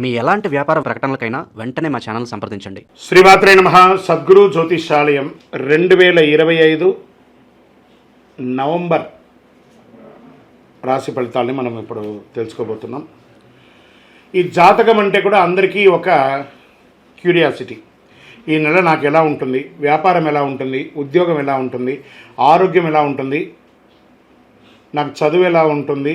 మీ ఎలాంటి వ్యాపార ప్రకటనలకైనా వెంటనే మా ఛానల్ సంప్రదించండి. శ్రీమాత్రే నమ. సద్గురు జ్యోతిషాలయం రెండు వేల ఇరవై ఐదు నవంబర్ రాశి ఫలితాలని మనం ఇప్పుడు తెలుసుకోబోతున్నాం. ఈ జాతకం అంటే కూడా అందరికీ ఒక క్యూరియాసిటీ. ఈ నెల నాకు ఎలా ఉంటుంది? వ్యాపారం ఎలా ఉంటుంది? ఉద్యోగం ఎలా ఉంటుంది? ఆరోగ్యం ఎలా ఉంటుంది? నాకు చదువు ఎలా ఉంటుంది?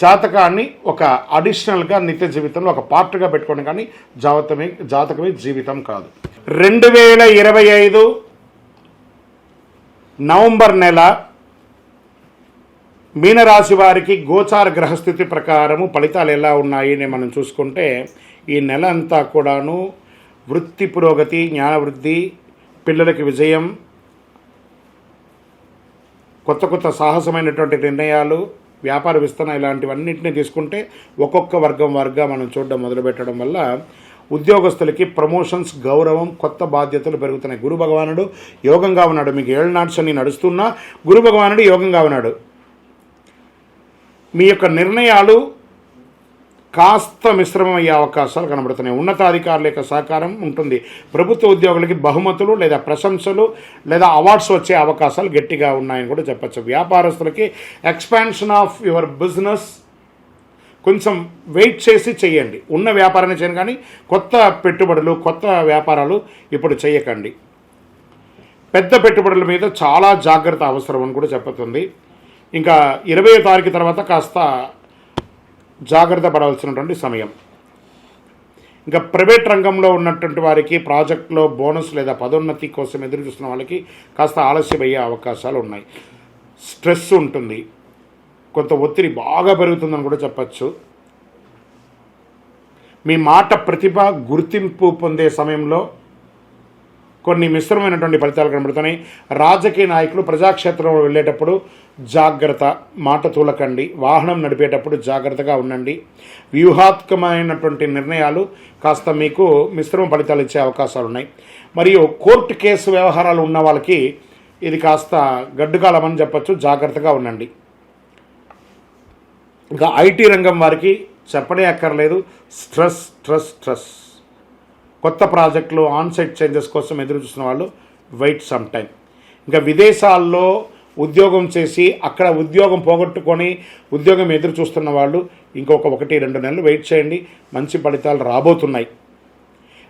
జాతకాన్ని ఒక అడిషనల్గా నిత్య జీవితంలో ఒక పార్ట్గా పెట్టుకోండి కానీ జాతకమే జాతకమే జీవితం కాదు. రెండు వేల ఇరవై ఐదు నవంబర్ నెల మీనరాశి వారికి గోచార గ్రహస్థితి ప్రకారము ఫలితాలు ఎలా ఉన్నాయి అని మనం చూసుకుంటే ఈ నెల అంతా కూడాను వృత్తి పురోగతి జ్ఞానవృద్ధి పిల్లలకి విజయం కొత్త కొత్త సాహసమైనటువంటి నిర్ణయాలు వ్యాపార విస్తరణ ఇలాంటివన్నింటినీ తీసుకుంటే ఒక్కొక్క వర్గం వర్గా మనం చూడడం మొదలుపెట్టడం వల్ల ఉద్యోగస్తులకి ప్రమోషన్స్ గౌరవం కొత్త బాధ్యతలు పెరుగుతున్నాయి. గురు భగవానుడు యోగంగా ఉన్నాడు. మీకు ఏళ్ళ నాట్స్ అని నడుస్తున్నా గురు భగవానుడు యోగంగా ఉన్నాడు. మీ యొక్క నిర్ణయాలు కాస్త మిశ్రమమయ్యే అవకాశాలు కనబడుతున్నాయి. ఉన్నతాధికారుల యొక్క సహకారం ఉంటుంది. ప్రభుత్వ ఉద్యోగులకి బహుమతులు లేదా ప్రశంసలు లేదా అవార్డ్స్ వచ్చే అవకాశాలు గట్టిగా ఉన్నాయని కూడా చెప్పచ్చు. వ్యాపారస్తులకి ఎక్స్పాన్షన్ ఆఫ్ యువర్ బిజినెస్ కొంచెం వెయిట్ చేసి చేయండి ఉన్న వ్యాపారాన్ని చేయను కానీ కొత్త పెట్టుబడులు కొత్త వ్యాపారాలు ఇప్పుడు చేయకండి పెద్ద పెట్టుబడుల మీద చాలా జాగ్రత్త అవసరం అని కూడా చెప్పుతుంది ఇంకా ఇరవై తారీఖు తర్వాత కాస్త జాగ్రత్త పడవలసినటువంటి సమయం. ఇంకా ప్రైవేట్ రంగంలో ఉన్నటువంటి వారికి ప్రాజెక్టులో బోనస్ లేదా పదోన్నతి కోసం ఎదురు చూస్తున్న వాళ్ళకి కాస్త ఆలస్యం అయ్యే అవకాశాలు ఉన్నాయి. స్ట్రెస్ ఉంటుంది. కొంత ఒత్తిడి బాగా పెరుగుతుందని కూడా చెప్పచ్చు. మీ మాట ప్రతిభ గుర్తింపు పొందే సమయంలో కొన్ని మిశ్రమైనటువంటి ఫలితాలు కనబడుతున్నాయి. రాజకీయ నాయకులు ప్రజాక్షేత్రంలో వెళ్ళేటప్పుడు జాగ్రత్త మాట తూలకండి. వాహనం నడిపేటప్పుడు జాగ్రత్తగా ఉండండి. వ్యూహాత్మకమైనటువంటి నిర్ణయాలు కాస్త మీకు మిశ్రమ ఫలితాలు ఇచ్చే అవకాశాలు ఉన్నాయి. మరియు కోర్టు కేసు వ్యవహారాలు ఉన్న వాళ్ళకి ఇది కాస్త గడ్డుకాలమని చెప్పచ్చు. జాగ్రత్తగా ఉండండి. ఇంకా ఐటీ రంగం వారికి చెప్పనే అక్కర్లేదు. Stress stress stress. కొత్త ప్రాజెక్టులు ఆన్సైట్ చేంజెస్ కోసం ఎదురు చూస్తున్న వాళ్ళు వెయిట్ సమ్ టైం ఇంకా విదేశాల్లో ఉద్యోగం చేసి అక్కడ ఉద్యోగం పోగొట్టుకొని ఉద్యోగం ఎదురు చూస్తున్న వాళ్ళు ఇంకొక ఒకటి రెండు నెలలు వెయిట్ చేయండి. మంచి ఫలితాలు రాబోతున్నాయి.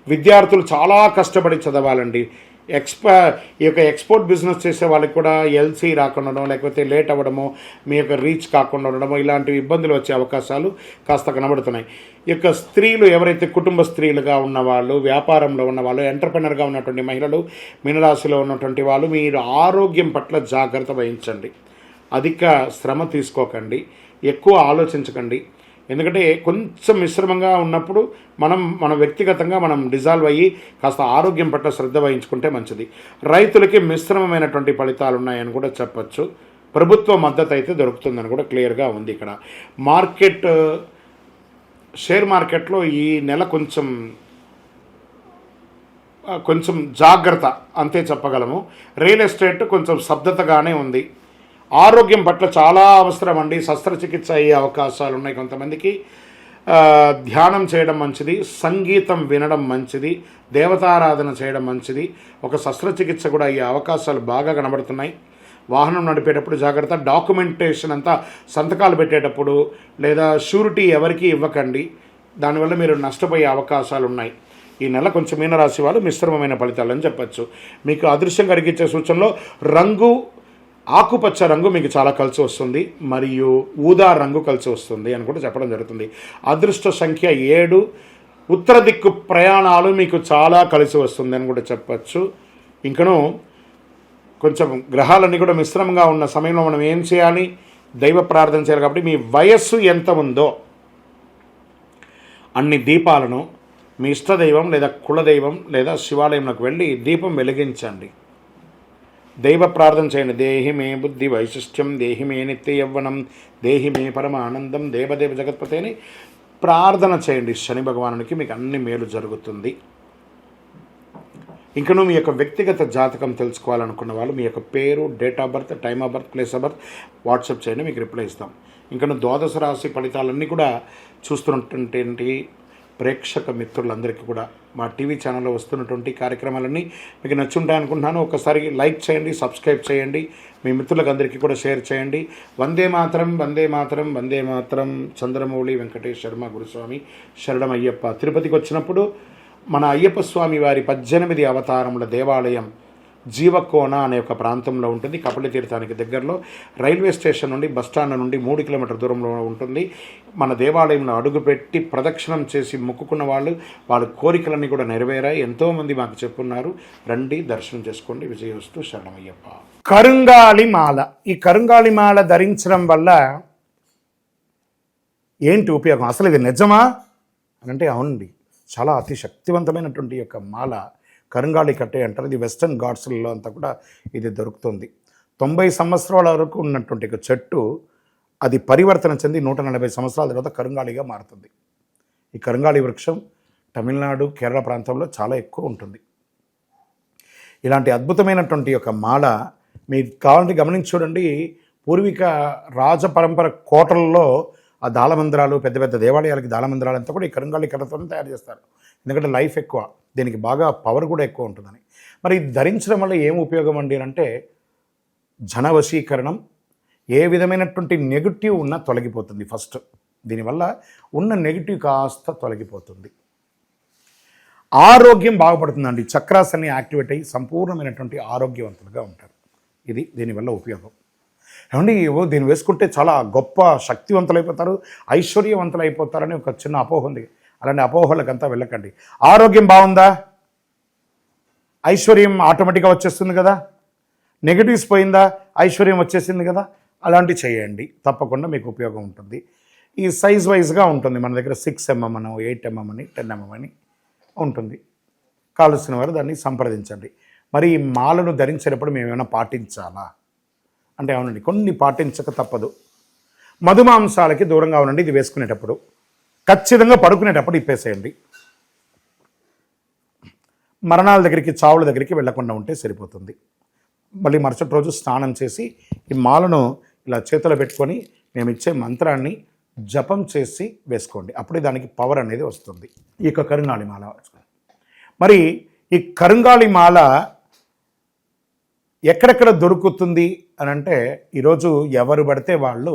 విద్యార్థులు చాలా కష్టపడి చదవాలండి. ఎక్స్పా ఈ యొక్క ఎక్స్పోర్ట్ బిజినెస్ చేసే వాళ్ళకి కూడా ఎల్సీ రాకుండా లేకపోతే లేట్ అవ్వడము మీ యొక్క రీచ్ కాకుండా ఉండడము ఇలాంటి ఇబ్బందులు వచ్చే అవకాశాలు కాస్త కనబడుతున్నాయి. ఈ యొక్క స్త్రీలు ఎవరైతే కుటుంబ స్త్రీలుగా ఉన్నవాళ్ళు వ్యాపారంలో ఉన్నవాళ్ళు ఎంటర్ప్రినర్గా ఉన్నటువంటి మహిళలు మీనరాశిలో ఉన్నటువంటి వాళ్ళు మీరు ఆరోగ్యం పట్ల జాగ్రత్త వహించండి. అధిక శ్రమ తీసుకోకండి. ఎక్కువ ఆలోచించకండి. ఎందుకంటే కొంచెం మిశ్రమంగా ఉన్నప్పుడు మనం మన వ్యక్తిగతంగా మనం డిజాల్వ్ అయ్యి కాస్త ఆరోగ్యం పట్ల శ్రద్ధ వహించుకుంటే మంచిది. రైతులకి మిశ్రమమైనటువంటి ఫలితాలు ఉన్నాయని కూడా చెప్పచ్చు. ప్రభుత్వ మద్దతు అయితే దొరుకుతుందని కూడా క్లియర్గా ఉంది ఇక్కడ. మార్కెట్ షేర్ మార్కెట్లో ఈ నెల కొంచెం కొంచెం జాగ్రత్త అంతే చెప్పగలము. రియల్ ఎస్టేట్ కొంచెం శబ్దతగానే ఉంది. ఆరోగ్యం పట్ల చాలా అవసరం అండి. శస్త్రచికిత్స అయ్యే అవకాశాలు ఉన్నాయి కొంతమందికి. ధ్యానం చేయడం మంచిది. సంగీతం వినడం మంచిది. దేవతారాధన చేయడం మంచిది. ఒక శస్త్రచికిత్స కూడా అయ్యే అవకాశాలు బాగా కనబడుతున్నాయి. వాహనం నడిపేటప్పుడు జాగ్రత్త. డాక్యుమెంటేషన్ అంతా సంతకాలు పెట్టేటప్పుడు లేదా షూరిటీ ఎవరికీ ఇవ్వకండి. దానివల్ల మీరు నష్టపోయే అవకాశాలు ఉన్నాయి. ఈ నెల కొంచెం మీనరాశి వాళ్ళు మిశ్రమమైన ఫలితాలని చెప్పచ్చు. మీకు అదృశ్యం కలిగించే సూచనలో రంగు ఆకుపచ్చ రంగు మీకు చాలా కలిసి వస్తుంది మరియు ఊదా రంగు కలిసి వస్తుంది అని కూడా చెప్పడం జరుగుతుంది. అదృష్ట సంఖ్య ఏడు ఉత్తర దిక్కు ప్రయాణాలు మీకు చాలా కలిసి వస్తుంది అని కూడా చెప్పచ్చు. ఇంకను కొంచెం గ్రహాలన్నీ కూడా మిశ్రమంగా ఉన్న సమయంలో మనం ఏం చేయాలి? దైవ ప్రార్థన చేయాలి కాబట్టి మీ వయస్సు ఎంత ఉందో అన్ని దీపాలను మీ ఇష్టదైవం లేదా కులదైవం లేదా శివాలయంలోకి వెళ్ళి దీపం వెలిగించండి. దైవ ప్రార్థన చేయండి. దేహి మే బుద్ధి వైశిష్ట్యం దేహి మే నిత్య యవ్వనం దేహి మే పరమ ఆనందం దేవదేవ జగత్పతి అని ప్రార్థన చేయండి. శని భగవానునికి మీకు అన్ని మేలు జరుగుతుంది. ఇంకను మీ యొక్క వ్యక్తిగత జాతకం తెలుసుకోవాలనుకున్న వాళ్ళు మీ యొక్క పేరు date of birth time of birth place of birth WhatsApp చేయండి మీకు రిప్లై ఇస్తాం. ఇంకను ద్వాదశ రాశి ఫలితాలన్నీ కూడా చూస్తున్నటువంటి ప్రేక్షక మిత్రులందరికీ కూడా మా టీవీ ఛానల్లో వస్తున్నటువంటి కార్యక్రమాలన్నీ మీకు నచ్చుంటాయి అనుకుంటున్నాను. ఒకసారి లైక్ చేయండి సబ్స్క్రైబ్ చేయండి మీ మిత్రులకు అందరికీ కూడా షేర్ చేయండి. వందే మాతరం వందే మాతరం వందే మాత్రం చంద్రమౌళి వెంకటేష్ శర్మ గురుస్వామి శరణం అయ్యప్ప తిరుపతికి వచ్చినప్పుడు మన అయ్యప్ప స్వామి వారి పద్దెనిమిది అవతారముల దేవాలయం జీవకోన అనే ఒక ప్రాంతంలో ఉంటుంది. కపిల తీర్థానికి దగ్గరలో రైల్వే స్టేషన్ నుండి బస్టాండ్ నుండి మూడు కిలోమీటర్ దూరంలో ఉంటుంది. మన దేవాలయంలో అడుగుపెట్టి ప్రదక్షిణం చేసి మొక్కుకున్న వాళ్ళు వాళ్ళ కోరికలన్నీ కూడా నెరవేరాయి. ఎంతోమంది మాకు చెప్పున్నారు. రండి దర్శనం చేసుకోండి. విజయవస్తు శరణమయ్యప్ప. కరుంగాలి మాల. ఈ కరుంగాలి మాల ధరించడం వల్ల ఏంటి ఉపయోగం? అసలు ఇది నిజమా? అని అంటే అవునండి. చాలా అతి శక్తివంతమైనటువంటి యొక్క మాల. కరుంగాళి కట్టే అంటారు. ఇది వెస్టర్న్ ఘాట్స్లలో అంతా కూడా ఇది దొరుకుతుంది. తొంభై సంవత్సరాల వరకు ఉన్నటువంటి ఒక చెట్టు అది పరివర్తన చెంది నూట నలభై సంవత్సరాల తర్వాత కరుంగాళిగా మారుతుంది. ఈ కరుంగాళి వృక్షం తమిళనాడు కేరళ ప్రాంతంలో చాలా ఎక్కువ ఉంటుంది. ఇలాంటి అద్భుతమైనటువంటి ఒక మాల మీరు కావాలంటే గమనించి చూడండి. పూర్వీక రాజ పరంపర కోటలలో ఆ దాళమందిరాలు పెద్ద పెద్ద దేవాలయాలకి దాళమందిరాలు అంతా కూడా ఈ కరుంగాళి కర్రతోనే తయారు చేస్తారు. ఎందుకంటే లైఫ్ ఎక్కువ. దీనికి బాగా పవర్ కూడా ఎక్కువ ఉంటుందని. మరి ఇది ధరించడం వల్ల ఏం ఉపయోగం అండి అంటే జనవశీకరణం ఏ విధమైనటువంటి నెగిటివ్ ఉన్నా తొలగిపోతుంది ఫస్ట్ దీనివల్ల ఉన్న నెగిటివ్ కాస్త తొలగిపోతుంది. ఆరోగ్యం బాగుపడుతుందండి. చక్రాస్ అన్ని యాక్టివేట్ అయ్యి సంపూర్ణమైనటువంటి ఆరోగ్యవంతులుగా ఉంటారు. ఇది దీనివల్ల ఉపయోగం. ఏమండి దీన్ని వేసుకుంటే చాలా గొప్ప శక్తివంతులైపోతారు ఐశ్వర్యవంతులైపోతారని ఒక చిన్న అపోహ ఉంది. అలాంటి అపోహలకంతా వెళ్ళకండి. ఆరోగ్యం బాగుందా? ఐశ్వర్యం ఆటోమేటిక్గా వచ్చేస్తుంది కదా? నెగిటివ్స్ పోయిందా? ఐశ్వర్యం వచ్చేసింది కదా? అలాంటివి చేయండి. తప్పకుండా మీకు ఉపయోగం ఉంటుంది. ఈ సైజ్ వైజ్గా ఉంటుంది. మన దగ్గర సిక్స్ ఎంఎం అని ఎయిట్ ఎంఎం అని టెన్ ఎంఎం అని ఉంటుంది. కావలసిన వారు దాన్ని సంప్రదించండి. మరి ఈ మాలను ధరించేటప్పుడు మేము ఏమైనా పాటించాలా? అంటే అవునండి కొన్ని పాటించక తప్పదు. మధుమాంసాలకి దూరంగా ఉండండి. ఇది వేసుకునేటప్పుడు ఖచ్చితంగా పడుకునేటప్పుడు ఇప్పేసేయండి. మరణాల దగ్గరికి చావుల దగ్గరికి వెళ్ళకుండా ఉంటే సరిపోతుంది. మళ్ళీ మరుసటి రోజు స్నానం చేసి ఈ మాలను ఇలా చేతిలో పెట్టుకొని మేము ఇచ్చే మంత్రాన్ని జపం చేసి వేసుకోండి. అప్పుడే దానికి పవర్ అనేది వస్తుంది. ఈ యొక్క కరుంగాళి మాల. మరి ఈ కరుంగాళి మాల ఎక్కడెక్కడ దొరుకుతుంది అని అంటే ఈరోజు ఎవరు పడితే వాళ్ళు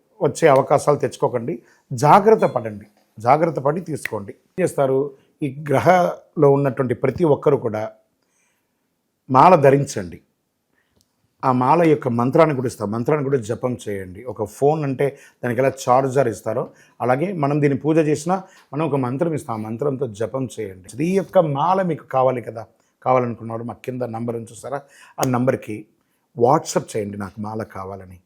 వచ్చే అవకాశాలు తెచ్చుకోకండి. జాగ్రత్త పడండి. జాగ్రత్త పడి తీసుకోండి. ఏం చేస్తారు? ఈ గ్రహలో ఉన్నటువంటి ప్రతి ఒక్కరు కూడా మాల ధరించండి. ఆ మాల యొక్క మంత్రాన్ని కూడా ఇస్తాం మంత్రాన్ని కూడా జపం చేయండి. ఒక ఫోన్ అంటే దానికి ఎలా చార్జర్ ఇస్తారో అలాగే మనం దీన్ని పూజ చేసినా మనం ఒక మంత్రం ఇస్తాం. ఆ మంత్రంతో జపం చేయండి. ఈ యొక్క మాల మీకు కావాలి కదా? కావాలనుకున్నవాడు మా కింద నంబర్ ఉంచుతారా? చూస్తారా ఆ నంబర్కి వాట్సప్ చేయండి. నాకు మాల కావాలని.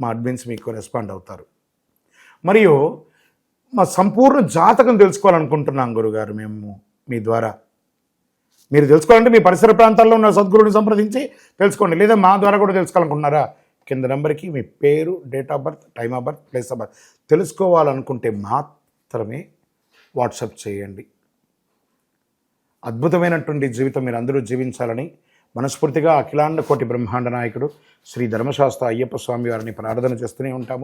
మా అడ్మిన్స్ మీకు రెస్పాండ్ అవుతారు. మరియు మా సంపూర్ణ జాతకం తెలుసుకోవాలనుకుంటున్నాం గురుగారు మేము మీ ద్వారా. మీరు తెలుసుకోవాలంటే మీ పరిసర ప్రాంతాల్లో ఉన్న సద్గురుని సంప్రదించి తెలుసుకోండి. లేదా మా ద్వారా కూడా తెలుసుకోవాలనుకుంటున్నారా? కింద నెంబర్కి మీ పేరు date of birth time of birth place of birth తెలుసుకోవాలనుకుంటే మాత్రమే వాట్సాప్ చేయండి. అద్భుతమైనటువంటి జీవితం మీరు అందరూ జీవించాలని మనస్ఫూర్తిగా అఖిలాండ కోటి బ్రహ్మాండ నాయకుడు శ్రీ ధర్మశాస్త్ర అయ్యప్ప స్వామి వారిని ప్రార్థన చేస్తూనే ఉంటాము.